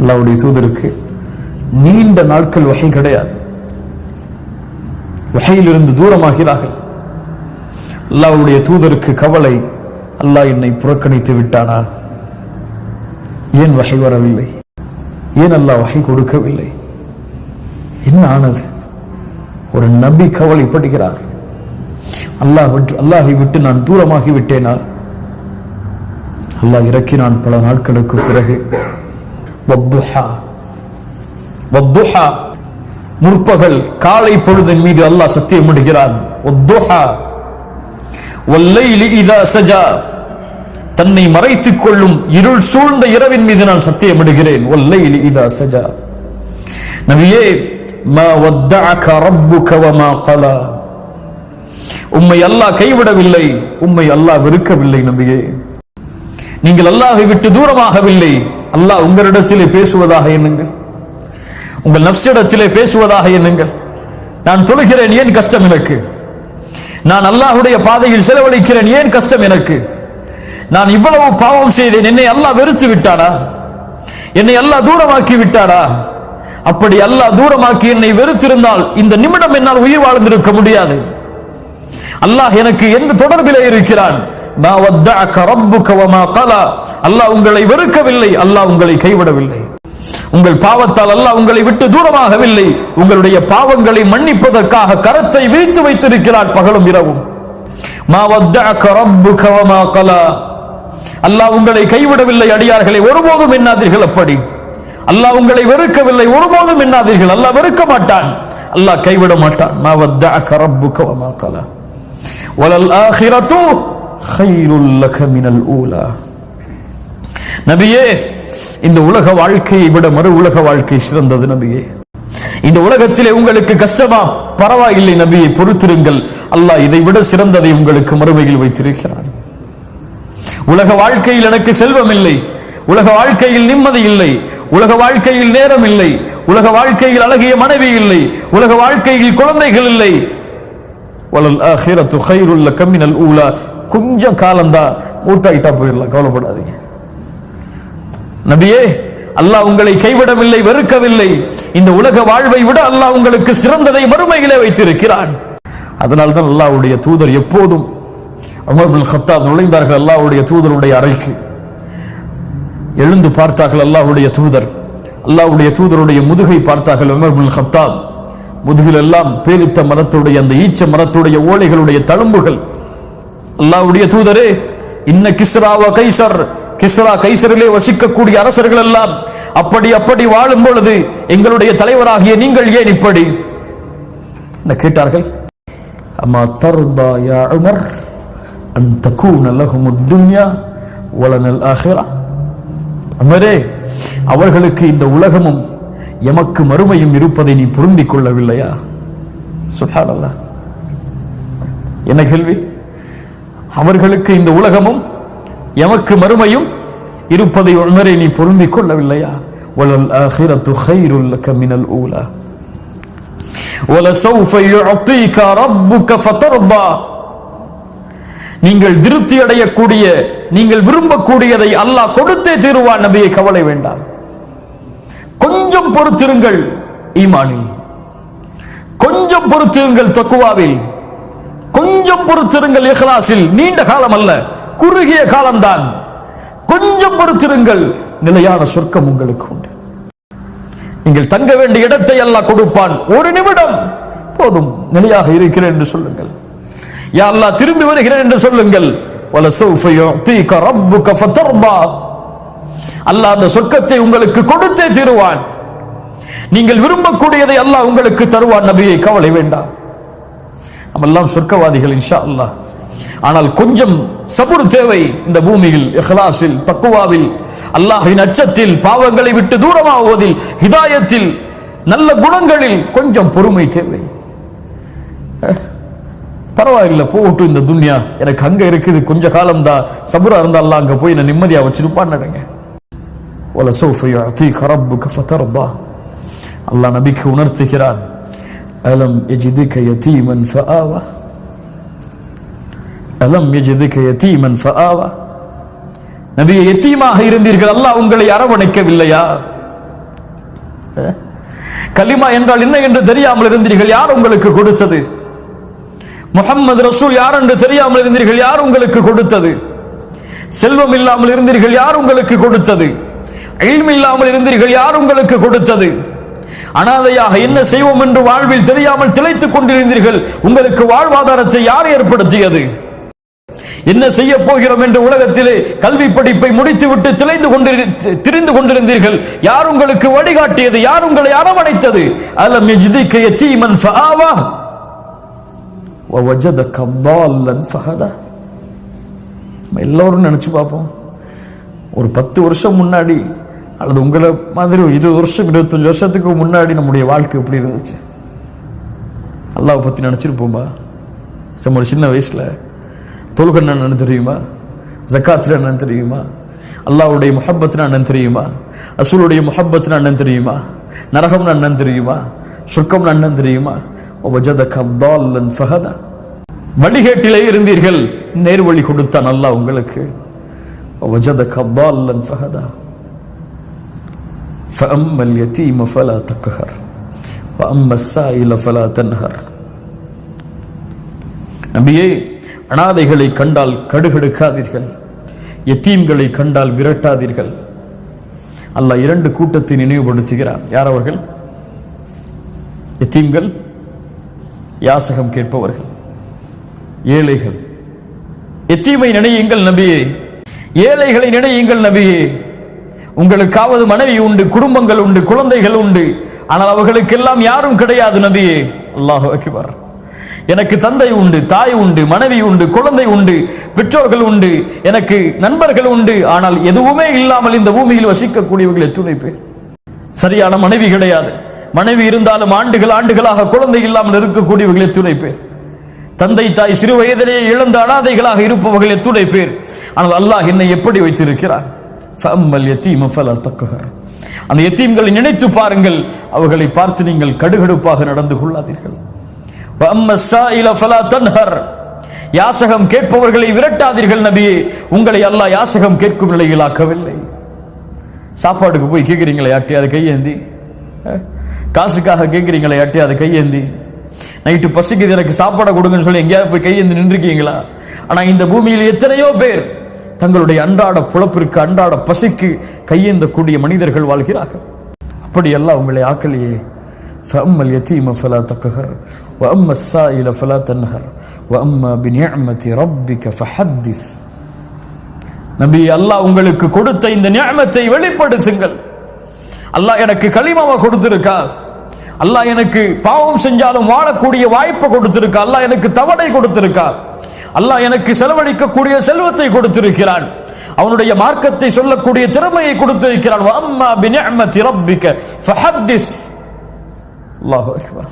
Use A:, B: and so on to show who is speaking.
A: அல்லாவுடைய தூதருக்கு நீண்ட நாட்கள் வகை கிடையாது. வகையிலிருந்து தூரமாகிறார்கள். அல்லாவுடைய தூதருக்கு கவலை அல்லாஹ் என்னை புறக்கணித்து விட்டானா? ஏன் வகை வரவில்லை? ஏன் அல்லாஹ் வகை கொடுக்கவில்லை? என்ன ஆனது? ஒரு நபி கவலைப்படுகிறார். அல்லாஹ் விட்டு அல்லாஹை விட்டு நான் தூரமாகி விட்டேனால் அல்லாஹ் இறக்கினான் பல நாட்களுக்கு பிறகு. முற்பகல் காலை பொழுதின் மீது அல்லாஹ் சத்தியம் இடுகிறான் தன்னை மறைத்துக் கொள்ளும் இருள் சூழ்ந்த இரவின் மீது நான் சத்தியமிடுகிறேன் வல்லைலி நபியே உம்மை அல்லாஹ் கைவிடவில்லை. உம்மை அல்லாஹ் வெறுக்கவில்லை நபியே. நீங்கள் அல்லாஹை விட்டு தூரமாகவில்லை. அல்லாஹ் உங்களிடத்திலே பேசுவதாக எண்ணுங்கள். உங்கள் நப்சிடத்திலே பேசுவதாக எண்ணுங்கள். நான் தொழுகிறேன் ஏன் கஷ்டம் எனக்கு? நான் அல்லாஹுடைய பாதையில் செலவழிக்கிறேன் ஏன் கஷ்டம் எனக்கு? நான் இவ்வளவு பாவம் செய்தேன் என்னை அல்லாஹ் வெறுத்து விட்டாரா? என்னை அல்லாஹ் தூரமாக்கி விட்டாரா? அப்படி அல்லாஹ் தூரமாக்கி என்னை வெறுத்திருந்தால் இந்த நிமிடம் என்னால் உயிர் வாழ்ந்திருக்க முடியாது. அல்லாஹ் எனக்கு எந்த தொடர்பிலே இருக்கிறான்? அல்லாஹ் உங்களை வெறுக்கவில்லை அல்லாஹ் உங்களை கைவிடவில்லை. உங்கள் பாவத்தால் அல்லாஹ் உங்களை விட்டு தூரமாகவில்லை. உங்களுடைய பாவங்களை மன்னிப்பதற்காக கரத்தை வீழ்த்து வைத்திருக்கிறார் பகலும் இரவும். மா அல்லாஹ் உங்களை கைவிடவில்லை அடியார்களை ஒருபோதும் எண்ணாதீர்கள் அப்படி. அல்லாஹ் உங்களை வெறுக்கவில்லை ஒருபோதும் எண்ணாதீர்கள். அல்லாஹ் வெறுக்க மாட்டான். அல்லாஹ் கைவிட மாட்டான். வலல் ஆஹிரத்து ஹைருல்லக மினல் ஊலா நபியே இந்த உலக வாழ்க்கையை விட மறு உலக வாழ்க்கை சிறந்தது நபியே. இந்த உலகத்திலே உங்களுக்கு கஷ்டமா பரவாயில்லை நபியை பொறுத்திருங்கள். அல்லாஹ் இதை விட சிறந்ததை உங்களுக்கு மறுமையில் வைத்திருக்கிறான். உலக வாழ்க்கையில் எனக்கு செல்வம் இல்லை. உலக வாழ்க்கையில் நிம்மதி இல்லை. உலக வாழ்க்கையில் நேரம் இல்லை. உலக வாழ்க்கையில் அழகிய மனைவி இல்லை. உலக வாழ்க்கையில் குழந்தைகள் இல்லை. வலல் ஆஹிரத்து ஹைருல்ல கம்மினல் ஊலா. கொஞ்சம் காலம்தான் மூட்டாயிட்டா போயிடலாம் கவலைப்படாதீங்க. நபியே அல்லாஹ் உங்களை கைவிடவில்லை வெறுக்கவில்லை. இந்த உலக வாழ்வை விட அல்லாஹ் உங்களுக்கு சிறந்ததை மறுமையிலே வைத்திருக்கிறான். அதனால்தான் அல்லாஹ்வுடைய தூதர் எப்போதும் அமர்புல் பின் கத்தாப் நுழைந்தார்கள் அல்லாஹ்வுடைய தூதருடைய அறைக்கு. எழுந்து பார்த்தார்கள் அல்லாஹ்வுடைய தூதர். அல்லாஹ்வுடைய தூதருடைய முதுகை பார்த்தார்கள் அமர்புல் பின் கத்தாப் முதுகிலெல்லாம் பேரித்த மரத்துடைய அந்த ஈச்ச மரத்துடைய ஓலைகளுடைய தழும்புகள். அல்லாவுடைய தூதரே இன்ன கிஸ்ராவ கைசர் கிஸ்ரா. கைசரிலே வசிக்கக்கூடிய அரசர்கள் எல்லாம் அப்படி அப்படி வாழும் பொழுது எங்களுடைய தலைவராகிய நீங்கள் ஏன் இப்படி? என்ன கேட்டார்கள்? அம்மா தர்தா யா உமர் அன் தகூன லஹும் துன்யா வலனல் ஆஹிரா. அமரே அவர்களுக்கு இந்த உலகமும் எமக்கு மறுமையும் இருப்பதை நீ புரிந்து கொள்ளவில்லையா? சுஹாலல்ல என்ன கேள்வி? அவர்களுக்கு இந்த உலகமும் எமக்கு மறுமையும் இருப்பதை உணரை நீ பொருந்திக் கொள்ளவில்லையா? வலல் ஆஹிரத்து ஹைருல்லக மினல் ஊலா. ولسوف يعطيك ربك فترضى நீங்கள் திருப்தி அடையக்கூடிய நீங்கள் விரும்பக்கூடியதை அல்லாஹ் கொடுத்தே தீருவான் நபியை கவலை வேண்டாம். கொஞ்சம் பொறுத்திருங்கள் ஈமானில். கொஞ்சம் பொறுத்திருங்கள் தக்குவாவில். கொஞ்சம் பொறுத்திருங்கள் இஹ்லாசில் நீண்ட காலம் அல்ல குறுகிய காலம்தான். கொஞ்சம் பொறுத்திருங்கள் நிலையான சொர்க்கம் உங்களுக்கு உண்டு. நீங்கள் தங்க வேண்டிய இடத்தை எல்லாம் கொடுப்பான். ஒரு நிமிடம் போதும் நிலையாக இருக்கிறேன் என்று சொல்லுங்கள். யா திரும்பி வருகிறேன் என்று சொல்லுங்கள். வலசௌஃபையோ தீ கரப்பு கஃபத்தர்பா அல்லாஹ் அந்த சொர்க்கத்தை உங்களுக்கு கொடுத்தே தீருவான். நீங்கள் விரும்பக்கூடியதை அல்லாஹ் உங்களுக்கு தருவான் நபியை கவலை வேண்டாம். நம்ம எல்லாம் சொர்க்கவாதிகள் இன்ஷா அல்லாஹ் ஆனால் கொஞ்சம் சபுர் தேவை இந்த பூமியில் இஹ்லாஸில் தக்குவாவில். அல்லாஹின் அச்சத்தில் பாவங்களை விட்டு தூரமாகுவதில் ஹிதாயத்தில் நல்ல குணங்களில் கொஞ்சம் பொறுமை தேவை. அஹ், பரவாயில்ல போகட்டும் இந்த துன்யா. எனக்கு அங்க இருக்குது கொஞ்ச காலம் தான் சபுரா இருந்தா அங்க போய் நான் நிம்மதியா வச்சிருப்பான்னு நடங்க وَلَسَوْفَ يُعْطِيكَ رَبُّكَ فَتَرْضَى அல்லாஹ் நபிக்கு உணர்த்துகிறான் அலம் يجدك يتيما فآوى அலம் يجدك يتيما فآوى நபியை எத்தீமாக இருந்தீர்கள் அல்லாஹ் உங்களை அரவணைக்கவில்லையா அஹ்? கலிமா என்றால் என்ன என்று தெரியாமல் இருந்தீர்கள் யார் உங்களுக்கு கொடுத்தது முகம்மது ரசூல் யார் என்று தெரியாமல் இருந்தீர்கள் யார் உங்களுக்கு கொடுத்தது செல்வம் இல்லாமல் இருந்தீர்கள் யார் உங்களுக்கு கொடுத்தது இல்ம் இல்லாமல் இருந்தீர்கள் யார் உங்களுக்கு கொடுத்தது அனாதையாக என்ன செய்வோம் என்று வாழ்வில் தெரியாமல் திளைத்துக் கொண்டிருந்தீர்கள் உங்களுக்கு வாழ்வாதாரத்தை யார் ஏற்படுத்தியது என்ன செய்ய போகிறோம் என்று உலகத்திலே கல்வி படிப்பை முடித்துவிட்டு திளைந்து கொண்டிரு திரிந்து கொண்டிருந்தீர்கள் யார் உங்களுக்கு வழிகாட்டியது யார் உங்களை அரவணைத்தது அலம் யஜ்திக யதீமன் ஃபஆவா ووجدك ضالا فهدى நம்ம எல்லோரும் நினைச்சு பார்ப்போம் ஒரு பத்து வருஷம் முன்னாடி அல்லது உங்களை மாதிரி இருபது வருஷம் இருபத்தஞ்சு வருஷத்துக்கு முன்னாடி நம்முடைய வாழ்க்கை எப்படி இருந்துச்சு? அல்லாவை பற்றி நினச்சிருப்போம்பா நம்மளோட சின்ன வயசில் தொழுகண்ணன் என்னன்னு தெரியுமா? ஜக்காத்துல என்னன்னு தெரியுமா? அல்லாவுடைய முஹப்பத்தின் அண்ணன் தெரியுமா? அசூலுடைய முஹப்பத்தின் அண்ணன் தெரியுமா? நரகம்னு அண்ணன் தெரியுமா? சுர்க்கம்னு அண்ணன் தெரியுமா? வழிகேட்டிலே இருந்தீர்கள் நேர்வழி கொடுத்தான் அல்லாஹ் உங்களுக்கு. ஓ ஜத கபால் ஃபஹதா. فَأَمَّا الْيَتِيمَ فَلَا تَقْهَرْ وَأَمَّا السَّائِلَ فَلَا تَنْهَرْ நபியே அனாதைகளை கண்டால் கடுகடுக்காதீர்கள் எத்தீம்களை கண்டால் விரட்டாதீர்கள் அல்லாஹ் இரண்டு கூட்டத்தை நினைவுபடுத்துகிறார் யார் அவர்கள் எத்தீம்கள் யாசகம் கேட்பவர்கள் ஏழைகள் எத்தீமை நினையுங்கள் நபியே ஏழைகளை நினையுங்கள் நபியே உங்களுக்காவது மனைவி உண்டு குடும்பங்கள் உண்டு குழந்தைகள் உண்டு. ஆனால் அவர்களுக்கெல்லாம் யாரும் கிடையாது நபியே. அல்லாஹ் அக்பர். எனக்கு தந்தை உண்டு தாய் உண்டு மனைவி உண்டு குழந்தை உண்டு பெற்றோர்கள் உண்டு எனக்கு நண்பர்கள் உண்டு. ஆனால் எதுவுமே இல்லாமல் இந்த பூமியில் வசிக்கக்கூடியவர்கள் எத்துணை பேர்? சரியான மனைவி கிடையாது. மனைவி இருந்தாலும் ஆண்டுகள் ஆண்டுகளாக குழந்தை இல்லாமல் இருக்கக்கூடியவர்கள் எத்துணை பேர்? தந்தை தாய் சிறு வயதிலேயே இழந்த அனாதைகளாக இருப்பவர்கள் எத்துணை பேர்? ஆனால் அல்லாஹ் என்னை எப்படி வைத்திருக்கிறார்? ஃபஅம்மல் யதீம ஃபலா அந்த எத்தீம்களை நினைத்து பாருங்கள். அவர்களை பார்த்து நீங்கள் கடுகடுப்பாக நடந்து கொள்ளாதீர்கள். வஅம்ம ஸாயில ஃபலா தன்ஹர். யாசகம் கேட்பவர்களை விரட்டாதீர்கள் நபியே. உங்களை அல்லாஹ் யாசகம் கேட்கும் நிலையில் ஆக்கவில்லை. சாப்பாடுக்கு போய் கேட்குறீங்களே அதை கையேந்தி? காசுக்காக கேட்குறீங்களே அதை கையேந்தி? நைட்டு பசிக்குது எனக்கு சாப்பாடை கொடுங்கன்னு சொல்லி எங்கேயாவது போய் கையேந்தி நின்றுருக்கீங்களா? ஆனால் இந்த பூமியில் எத்தனையோ பேர் தங்களுடைய அன்றாட புலப்பிற்கு அன்றாட பசிக்கு கையேந்தக்கூடிய மனிதர்கள் வாழ்கிறார்கள் அப்படியெல்லாம் உங்களை ஆக்கலையே فأما اليتيم فلا تقهر وأما السائل فلا تنهر وأما بنعمة ربك فحدث நபி அல்லாஹ் உங்களுக்கு கொடுத்த இந்த நியமத்தை வெளிப்படுத்துங்கள் அல்லாஹ் எனக்கு களிமாவை கொடுத்திருக்கா அல்லாஹ் எனக்கு பாவம் செஞ்சாலும் வாழக்கூடிய வாய்ப்பை கொடுத்திருக்கா அல்லாஹ் எனக்கு தவணை கொடுத்திருக்கா அல்லாஹ் எனக்கு செலவழிக்கக்கூடிய செல்வத்தை கொடுத்திருக்கிறான். அவனுடைய மார்க்கத்தை சொல்லக்கூடிய திறமையை கொடுத்திருக்கிறான். வஅம்மா பினிஅமதி ரப்பிக ஃபஹத்திஸ். அல்லாஹு அக்பர்.